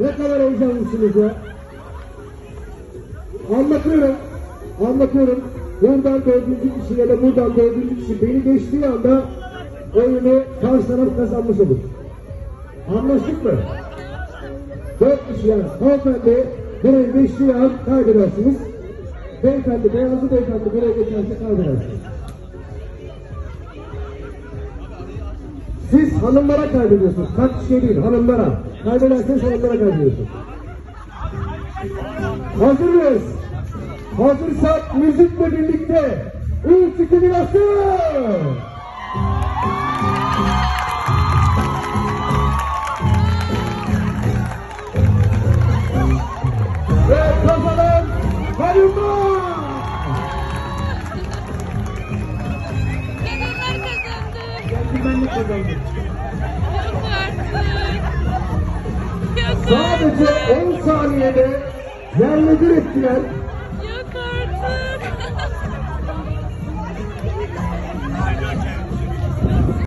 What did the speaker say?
Ne kadar heyecanlısınız ya. Anlatıyorum. Anlatıyorum. Buradan dördüncü kişi ya da buradan dördüncü kişi beni geçtiği anda oyunu karşı taraf kazanmış olur. Anlaştık mı? Dört kişi yani hanımefendi buraya geçtiği an kaybedersiniz. Beyefendi, beyazlı beyefendi buraya geçerse kaybedersiniz. Siz hanımlara kaybediyorsunuz. Kaç kişi değil, hanımlara. Kaybederseniz hanımlara kaybediyorsunuz. Hazır mıyız? Hazırsak müzikle birlikte 3 2 1 asıl! Ve kazanan hanımlar! Kadınlar kazandı. Centilmenlik kazandı. Yok artık. Yok Sadece artık. 10 saniyede yerle bir ettiler.